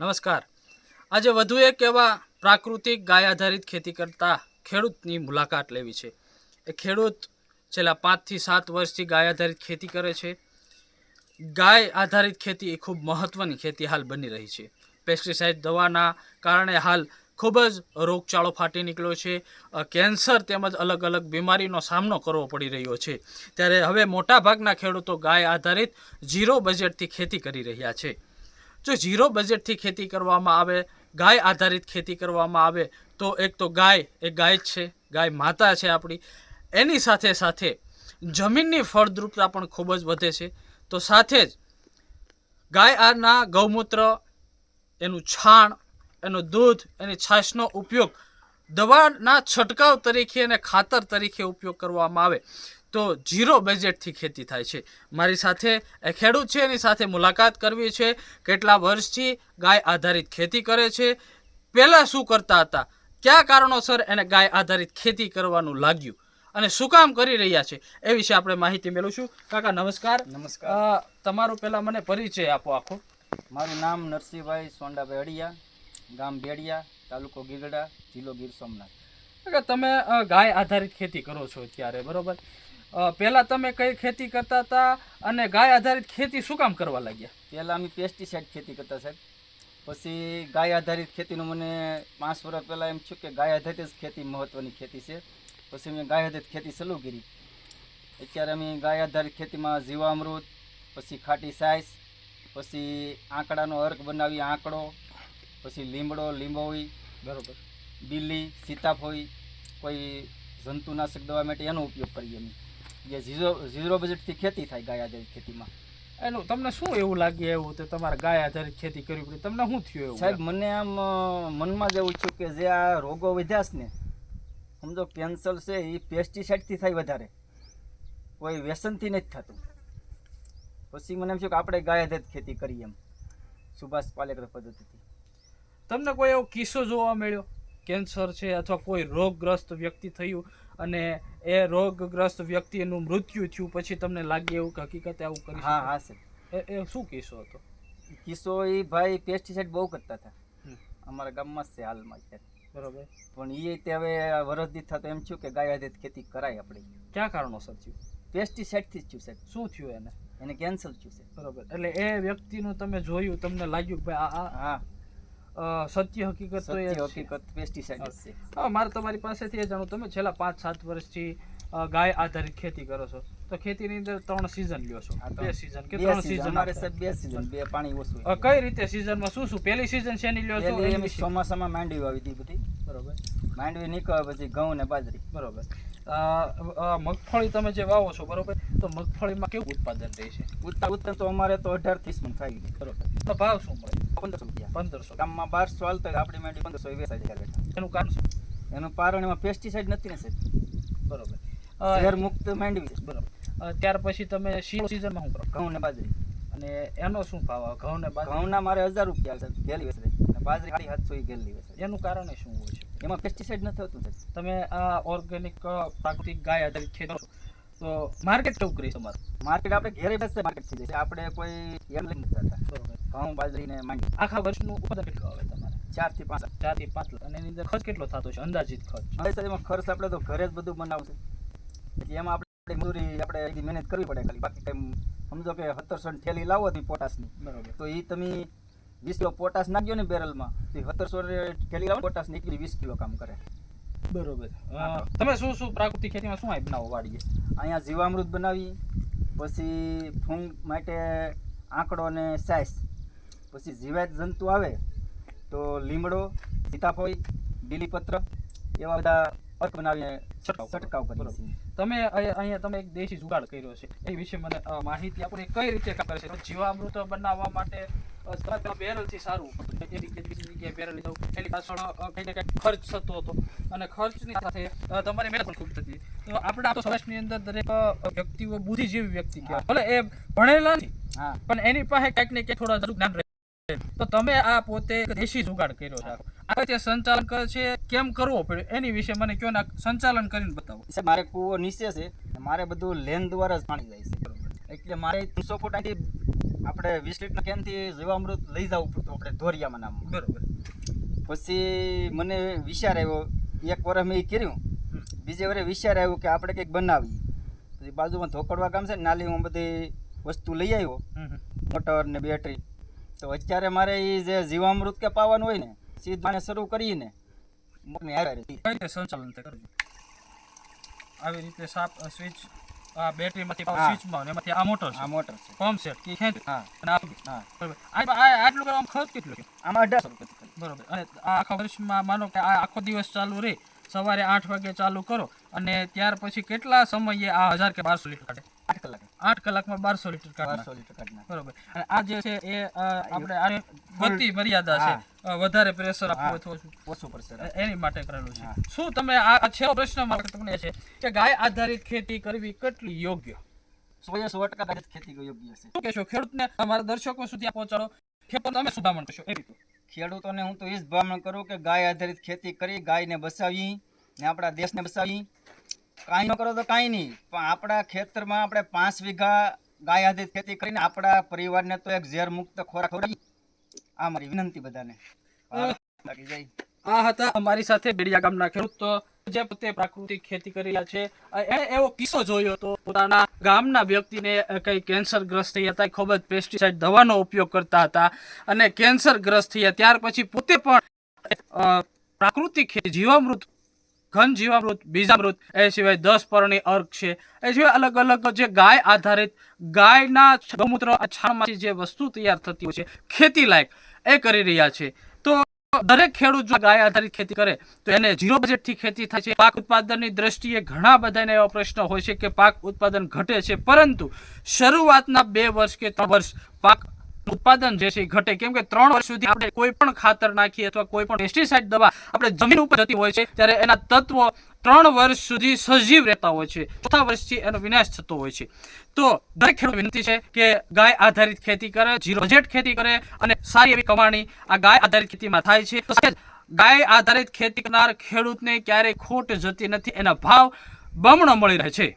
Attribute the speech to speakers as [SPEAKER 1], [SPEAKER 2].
[SPEAKER 1] નમસ્કાર. આજે વધુ એક એવા પ્રાકૃતિક ગાય આધારિત ખેતી કરતા ખેડૂતની મુલાકાત લેવી છે. એ ખેડૂત છેલ્લા પાંચથી સાત વર્ષથી ગાય આધારિત ખેતી કરે છે. ગાય આધારિત ખેતી એ ખૂબ મહત્ત્વની ખેતી હાલ બની રહી છે. પેસ્ટિસાઇડ દવાના કારણે હાલ ખૂબ જ રોગચાળો ફાટી નીકળ્યો છે. કેન્સર તેમજ અલગ અલગ બીમારીનો સામનો કરવો પડી રહ્યો છે. ત્યારે હવે મોટાભાગના ખેડૂતો ગાય આધારિત ઝીરો બજેટથી ખેતી કરી રહ્યા છે. જો ઝીરો બજેટથી ખેતી કરવામાં આવે, ગાય આધારિત ખેતી કરવામાં આવે, તો એક તો ગાય, એ ગાય જ છે, ગાય માતા છે આપણી. એની સાથે સાથે જમીનની ફળદ્રુપતા પણ ખૂબ જ વધે છે. તો સાથે જ ગાય આના ગૌમૂત્ર, એનું છાણ, એનું દૂધ, એની છાશનો ઉપયોગ દવાના છંટકાવ તરીકે અને ખાતર તરીકે ઉપયોગ કરવામાં આવે. તો ઝીરો બજેટથી ખેતી થાય છે. મારી સાથે એ ખેડૂત છે એની સાથે મુલાકાત કરવી છે. કેટલા વર્ષથી ગાય આધારિત ખેતી કરે છે. પહેલાં શું કરતા હતા? કયા કારણોસર એને ગાય આધારિત ખેતી કરવાનું લાગ્યું? અને શું કામ કરી રહ્યા છે? એ વિશે આપણે માહિતી મેળવીશું. કાકા નમસ્કાર.
[SPEAKER 2] નમસ્કાર.
[SPEAKER 1] તમારો પહેલાં મને પરિચય આપો આખો.
[SPEAKER 2] મારું નામ નરસિંહભાઈ સોંડાભાઈ અડિયા ગામ બેડિયા તાલુકો ગીરગડા જિલ્લો ગીર સોમનાથ.
[SPEAKER 1] કાકા તમે ગાય આધારિત ખેતી કરો છો અત્યારે બરોબર? પહેલા તમે કઈ ખેતી કરતા હતા અને ગાય આધારિત ખેતી શું કામ કરવા લાગ્યા?
[SPEAKER 2] પહેલાં અમે પેસ્ટિસાઇડ ખેતી કરતા સાહેબ. પછી ગાય આધારિત ખેતીનું મને પાંચ વર્ષ પહેલાં એમ થયું કે ગાય આધારિત જ ખેતી મહત્ત્વની ખેતી છે. પછી મેં ગાય આધારિત ખેતી શરૂ કરી. અત્યારે અમે ગાય આધારિત ખેતીમાં જીવામૃત પછી ખાટી સાઈઝ પછી આંકડાનો અર્ક બનાવી આંકડો પછી લીમડો લીંબોળી
[SPEAKER 1] બરોબર.
[SPEAKER 2] બિલ્લી સીતાફોઈ કોઈ જંતુનાશક દવા માટે એનો ઉપયોગ કરીએ અમે. જે ઝીરો ઝીરો બજેટથી ખેતી થાય ગાય આધારિત ખેતીમાં.
[SPEAKER 1] એનું તમને શું એવું લાગે એવું તો તમારે ગાય આધારિત ખેતી કરવી પડે? તમને શું થયું એવું?
[SPEAKER 2] સાહેબ મને આમ મનમાં જ એવું છું કે જે આ રોગો વધ્યા છે ને સમજો કેન્સર છે એ પેસ્ટિસાઇડથી થાય વધારે. કોઈ વ્યસનથી નથી થતું. પછી મને એમ થયું કે આપણે ગાય આધારિત ખેતી કરીએ એમ સુભાષ પાલેકર પદ્ધતિથી.
[SPEAKER 1] તમને કોઈ એવો કિસ્સો જોવા મળ્યો? કેન્સર છે અથવા કોઈ રોગગ્રસ્ત વ્યક્તિ થયું અને એ રોગગ્રસ્ત વ્યક્તિનું મૃત્યુ થયું પછી તમને લાગે એવું કે હકીકતે આવું કરી
[SPEAKER 2] હા હા સર
[SPEAKER 1] એ શું કિસ્સો હતો?
[SPEAKER 2] કિસ્સો એ ભાઈ પેસ્ટિસાઇડ બહુ કરતા હતા. અમારા ગામમાં જ છે હાલમાં અત્યારે.
[SPEAKER 1] બરોબર.
[SPEAKER 2] પણ એ તે હવે વરસદી થતો એમ થયું કે ગાય આધારિત ખેતી કરાય આપણે.
[SPEAKER 1] ક્યાં કારણોસર થયું?
[SPEAKER 2] પેસ્ટિસાઇડથી જ થયું સાહેબ.
[SPEAKER 1] શું થયું એને?
[SPEAKER 2] એને કેન્સલ થયું છે
[SPEAKER 1] બરોબર. એટલે એ વ્યક્તિનું તમે જોયું તમને લાગ્યું કે ભાઈ આ
[SPEAKER 2] હા.
[SPEAKER 1] સત્ય હકીકત તો એ.
[SPEAKER 2] હકીકત પેસ્ટિસાઇડ છે.
[SPEAKER 1] હા મારે તમારી પાસેથી એ જાણવું તમે છેલ્લા પાંચ સાત વર્ષથી ગાય આધારિત ખેતી કરો છો. તો ખેતીની અંદર ત્રણ સિઝન લ્યો છો. બે. સિઝન કે ત્રણ. સિઝન
[SPEAKER 2] અમારે બે સીઝન બે પાણી ઓછું
[SPEAKER 1] કઈ રીતે સિઝનમાં શું શું? પહેલી સિઝન શેની લ્યો છો?
[SPEAKER 2] એમ. ચોમાસામાં માંડવી વાવી હતી બધી.
[SPEAKER 1] બરોબર.
[SPEAKER 2] માંડવી નીકળે પછી ઘઉં ને બાજરી.
[SPEAKER 1] બરોબર. મગફળી તમે જે વાવો છો બરોબર? તો મગફળીમાં કેવું ઉત્પાદન રહે છે?
[SPEAKER 2] ઉત્તર તો અમારે તો અઢાર ત્રીસ મણ થાય.
[SPEAKER 1] બરોબર. તો ભાવ શું મળે?
[SPEAKER 2] પંદરસો રૂપિયા.
[SPEAKER 1] પંદરસો.
[SPEAKER 2] ગામમાં બારસો હાલતા આપણી માંડી પંદરસો વેચાય જાય બેઠા
[SPEAKER 1] એનું કારણ શું?
[SPEAKER 2] એનું કારણ એમાં પેસ્ટિસાઇડ નથી ને સાહેબ.
[SPEAKER 1] બરોબર.
[SPEAKER 2] ઝેર મુક્ત માંડવી
[SPEAKER 1] બરોબર. ત્યાર પછી તમે શિયાળુ સિઝનમાં શું કરો?
[SPEAKER 2] ઘઉં ને બાજરી.
[SPEAKER 1] અને એનો શું ભાવ આવે? ઘઉં ને બાજરી?
[SPEAKER 2] ઘઉંના મારે હજાર રૂપિયા છે ગેલી વેચે અને બાજરી સાડી સાતસો એ ગેલી વેચે
[SPEAKER 1] એનું કારણ શું હોય છે?
[SPEAKER 2] એમાં પેસ્ટિસાઇડ નથી હોતું સાહેબ.
[SPEAKER 1] તમે આ ઓર્ગેનિક પ્રાકૃતિક ગાય આધારિત ખેતી તો માર્કેટ કેવું કરી તમારું?
[SPEAKER 2] માર્કેટ આપણે ઘેરે બેસે માર્કેટ થઈ જાય આપણે કોઈ એમ લઈને નથી જતા.
[SPEAKER 1] બરોબર.
[SPEAKER 2] ઘઉં બાજરી ને માંડવી
[SPEAKER 1] આખા વર્ષનું ઉત્પાદન કેટલું આવે તમારે?
[SPEAKER 2] ચારથી પાંચ
[SPEAKER 1] ચારથી પાંચ લાખ. અને એની અંદર ખર્ચ કેટલો થતો છે? અંદાજિત ખર્ચ.
[SPEAKER 2] હવે એમાં ખર્ચ આપણે તો ઘરે જ બધું બનાવશે. એટલે એમાં આપણે મજૂરી આપણે મહેનત કરવી પડે ખાલી. બાકી કંઈ સમજો કે સત્તરસો થેલી લાવો હતી પોટાશની.
[SPEAKER 1] બરાબર.
[SPEAKER 2] તો એ તમે વીસ કિલો પોટાશ નાખ્યો ને બેરલમાં. તો સત્તરસો થેલી લાવો પોટાસ પોટાશ નીકળી વીસ કિલો કામ કરે.
[SPEAKER 1] બરોબર. તમે શું શું પ્રાકૃતિક ખેતીમાં શું આ બનાવો વાડીએ
[SPEAKER 2] અહીંયા જીવામૃત બનાવી પછી ફૂંગ માટે આંકડો ને સાઈસ પછી જીવાત જંતુ આવે તો લીમડો સીતાફળ બીલીપત્ર એવા બધા અર્થ બનાવીને
[SPEAKER 1] છંટકાવ કરો.
[SPEAKER 2] છંટકાવ કરીએ છીએ.
[SPEAKER 1] તમે અહીંયા તમે એક દેશી જુગાડ કર્યો છે. એ વિશે મને માહિતી આપણે કઈ રીતે કરે છે? જીવામૃત બનાવવા માટે બેરલથી સારું. પડતું. એ રીતે બીજી જગ્યાએ બેરલ એની પાછળ કઈ ને કંઈક ખર્ચ થતો હતો. અને ખર્ચની સાથે તમારી મહેનત પણ ખૂબ થતી. તો આપણે આ તો સમાજની અંદર દરેક વ્યક્તિઓ બુદ્ધિજીવી વ્યક્તિ કહેવાય. ભલે એ ભણેલા નથી પણ એની પાસે કંઈક ને કંઈક થોડા જરૂર જ્ઞાન રહે. તો તમે આ પોતે દેશી જુગાડ કર્યો છે. આ રીતે સંચાલન કરે છે કેમ કરવો પડ્યો એની વિશે મને કયો ને સંચાલન કરીને બતાવો.
[SPEAKER 2] મારે કૂવો નીચે છે મારે બધું લેન દ્વારા જ પાણી જાય છે. એટલે મારે ત્રણસો ફૂટ અહીંથી આપણે વીસ લીટર કેનથી જીવામૃત લઈ જવું પડતું આપણે ધોરિયામાં નામ
[SPEAKER 1] બરોબર.
[SPEAKER 2] પછી મને વિચાર આવ્યો એક વર્ષ મેં એ કર્યું. બીજે વર્ષે વિચાર આવ્યો કે આપણે કંઈક બનાવીએ. પછી બાજુમાં ધોકડવા ગામ છે ને નાલી હું બધી વસ્તુ લઈ આવ્યો. મોટર ને બેટરી. તો અત્યારે મારે એ જે જીવામૃત કે પાવાનું હોય ને સીધું શરૂ કરીને
[SPEAKER 1] સંચાલન કરજો. આવી રીતે સાપ સ્વિચ આ બેટરીમાંથી. સ્વિચમાં એમાંથી આ મોટર
[SPEAKER 2] આ મોટર છે.
[SPEAKER 1] પંપ સેટ કે ખેંચ.
[SPEAKER 2] હા.
[SPEAKER 1] અને આ આટલું કરવા ખર્ચ કેટલો છે?
[SPEAKER 2] આમાં અઢારસો રૂપિયા
[SPEAKER 1] બરોબર. અને આ આખા વર્ષમાં માનો કે આ આખો દિવસ ચાલુ રહે સવારે આઠ વાગે ચાલુ કરો અને ત્યાર પછી કેટલા સમયે આ હજાર કે બારસો લીટર કાઢે?
[SPEAKER 2] આઠ કલાક.
[SPEAKER 1] આઠ કલાકમાં બારસો લીટર
[SPEAKER 2] બારસો લીટર
[SPEAKER 1] બરોબર. અને આ જે છે એ આપણે આ ગતિ મર્યાદા છે. વધારે પ્રેશર આપવું અથવા
[SPEAKER 2] ઓછું. પડશે
[SPEAKER 1] એની માટે કરેલું છે. શું તમે આ છેલ્લો પ્રશ્ન મારો તમને છે કે ગાય આધારિત ખેતી કરવી કેટલી યોગ્ય?
[SPEAKER 2] સોએ સો ટકા ગાય ખેતી યોગ્ય છે.
[SPEAKER 1] શું કહેશો? ખેડૂતને તમારા દર્શકો સુધી પહોંચાડો. ખેડૂત તમે ભલામણ કરશો? એ રીતે.
[SPEAKER 2] ખેડૂતોને હું તો એ જ ભલામણ કરું કે ગાય આધારિત ખેતી કરી ગાયને બસાવી ને આપણા દેશને બસાવી. કાંઈ ન કરો તો કાંઈ નહીં. પણ આપણા ખેતરમાં આપણે પાંચ વીઘા ગાય આધારિત ખેતી કરીને આપણા પરિવારને તો એક ઝેર મુક્ત ખોરાક ખવડાવી. આ મારી વિનંતી બધાને.
[SPEAKER 1] આ હતા અમારી સાથે બેડિયા ગામના ખેડૂત જે પોતે પ્રાકૃતિક ખેતી કરી રહ્યા છે. એણે એવો કિસ્સો જોયો હતો. પોતાના ગામના વ્યક્તિને કંઈ કેન્સરગ્રસ્ત થઈ હતા. ખૂબ જ પેસ્ટિસાઇડ દવાનો ઉપયોગ કરતા હતા અને કેન્સરગ્રસ્ત થયા. ત્યાર પછી પોતે પણ પ્રાકૃતિક જીવામૃત ઘન જીવામૃત, બીજામૃત, એ સિવાય દસ પરણી અર્ક છે. એ સિવાય અલગ અલગ જે ગાય આધારિત ગાયના ગૌમૂત્ર છાણમાંથી જે વસ્તુ તૈયાર થતી હોય છે, ખેતી લાયક, એ કરી રહ્યા છે. તો દરેક ખેડૂત જો ગાય આધારિત ખેતી કરે, તો એને ઝીરો બજેટથી ખેતી થાય છે. પાક ઉત્પાદનની દ્રષ્ટિએ ઘણા બધાને એવા પ્રશ્ન હોય છે કે પાક ઉત્પાદન ઘટે છે, પરંતુ શરૂઆતના બે વર્ષ કે ત્રણ વર્ષ પાક ઉત્પાદન જે છે ઘટે. કેમ કે ત્રણ વર્ષ સુધી આપણે કોઈ પણ ખાતર નાખીએ અથવા કોઈ પણ પેસ્ટિસાઇડ દવા આપણે જમીન ઉપર જતી હોય છે, ત્યારે એના તત્વો ત્રણ વર્ષ સુધી સજીવ રહેતા હોય છે. ચોથા વર્ષથી એનો વિનાશ થતો હોય છે. તો દરેક ખેડૂત વિનંતી છે કે ગાય આધારિત ખેતી કરે, જીરો બજેટ ખેતી કરે અને સારી એવી કમાણી આ ગાય આધારિત ખેતીમાં થાય છે. તો ગાય આધારિત ખેતી કરનાર ખેડૂતને ક્યારેય ખોટ જતી નથી. એના ભાવ બમણો મળી રહે છે.